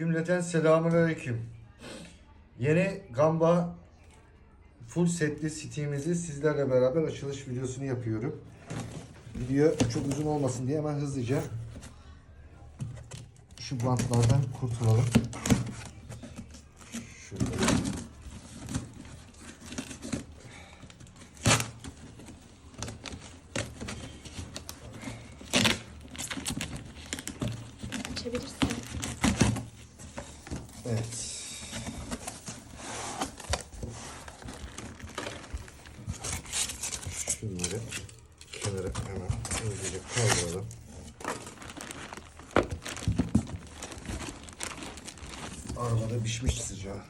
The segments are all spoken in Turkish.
Cümleten selamünaleyküm. Yeni Gamba full setli sitimizi sizlerle beraber açılış videosunu yapıyorum. Video çok uzun olmasın diye hemen hızlıca şu bantlardan kurtulalım. Şöyle. Açabilirsin. Evet. Şunları kenara hemen hızlıca kaldıralım. Arabada pişmiş sıcağı.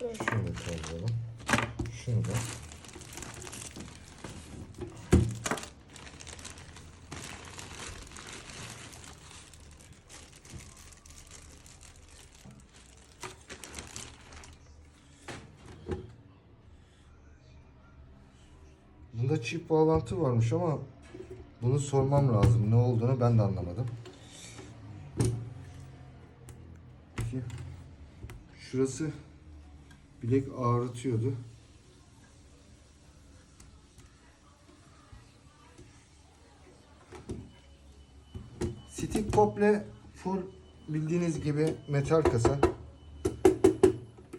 Şunu da kaldıralım. Şunu da. çift bağlantı varmış ama bunu sormam lazım. Ne olduğunu ben de anlamadım. Peki. Şurası bilek ağrıtıyordu. Stick komple full bildiğiniz gibi metal kasa.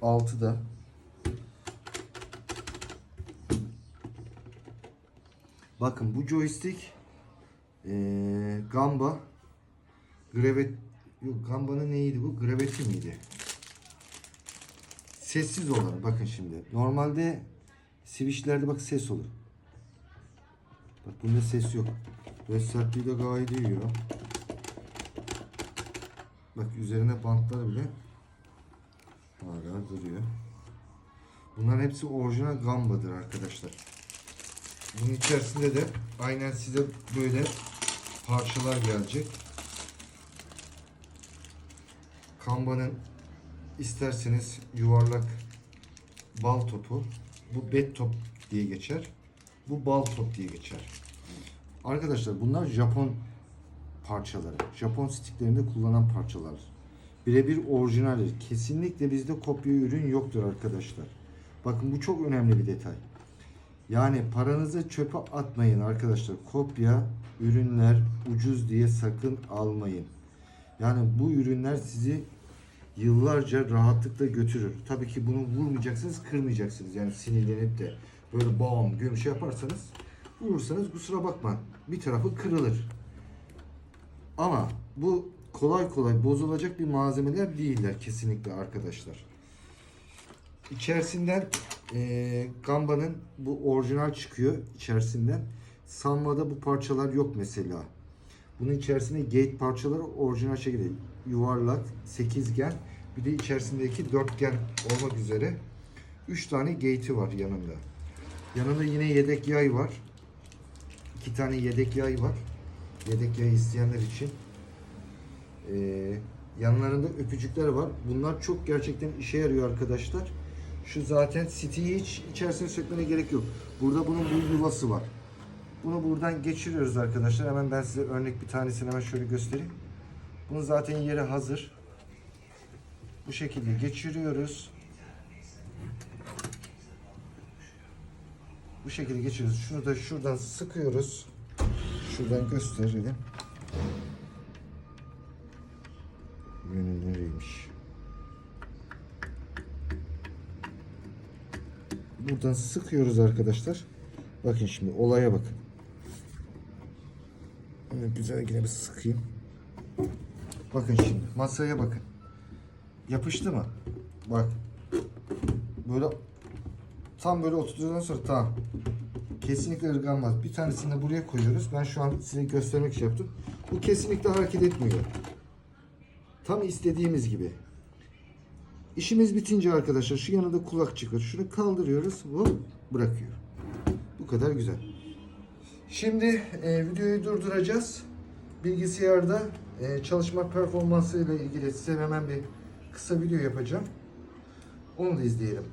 6'da Bakın bu joystick eee Gamba Gravet yok Gamba'nın neydi bu? Gravity miydi? Sessiz olan bakın şimdi. Normalde switchlerde bak ses olur. Bak bunda ses yok. Ve sertliği de gayet iyi ya. Bak üzerine bantlar bile hala duruyor. Bunların hepsi orijinal Gamba'dır arkadaşlar. Bunun içerisinde de aynen size böyle parçalar gelecek. Kanbanın isterseniz yuvarlak bal topu. Bu bet top diye geçer. Bu bal top diye geçer. Arkadaşlar bunlar Japon parçaları. Japon sticklerinde kullanılan parçalar. Birebir orijinaldir. Kesinlikle bizde kopya ürün yoktur arkadaşlar. Bakın bu çok önemli bir detay. Yani paranızı çöpe atmayın arkadaşlar. Kopya ürünler ucuz diye sakın almayın. Yani bu ürünler sizi yıllarca rahatlıkla götürür. Tabii ki bunu vurmayacaksınız, kırmayacaksınız. Yani sinirlenip de böyle bam güm şey yaparsanız vurursanız kusura bakma bir tarafı kırılır. Ama bu kolay kolay bozulacak bir malzemeler değiller kesinlikle arkadaşlar. İçerisinden eee Gamba'nın bu orijinal çıkıyor içerisinden. Sanma'da bu parçalar yok mesela. Bunun içerisinde gate parçaları orijinal şekilde yuvarlak, sekizgen bir de içerisindeki dörtgen olmak üzere 3 tane gate'i var yanında. Yanında yine yedek yay var. 2 tane yedek yay var. Yedek yay isteyenler için. Ee, yanlarında öpücükler var. Bunlar çok gerçekten işe yarıyor arkadaşlar. Şu zaten City'yi hiç içerisine sökmene gerek yok. Burada bunun bu yuvası var. Bunu buradan geçiriyoruz arkadaşlar. Hemen ben size örnek bir tanesini hemen şöyle göstereyim. Bunun zaten yeri hazır. Bu şekilde geçiriyoruz. Bu şekilde geçiriyoruz. Şunu da şuradan sıkıyoruz. Şuradan gösterelim. Yönü nereymiş? Buradan sıkıyoruz arkadaşlar. Bakın şimdi olaya bakın. Böyle güzel yine bir sıkayım. Bakın şimdi masaya bakın. Yapıştı mı? Bak. Böyle tam böyle oturduğundan sonra tamam. Kesinlikle ırganmaz. Bir tanesini de buraya koyuyoruz. Ben şu an size göstermek için yaptım. Bu kesinlikle hareket etmiyor. Tam istediğimiz gibi. İşimiz bitince arkadaşlar şu yanında kulak çıkıyor. Şunu kaldırıyoruz. Bu bırakıyor. Bu kadar güzel. Şimdi e, videoyu durduracağız. Bilgisayarda e, çalışma performansı ile ilgili size hemen bir kısa video yapacağım. Onu da izleyelim.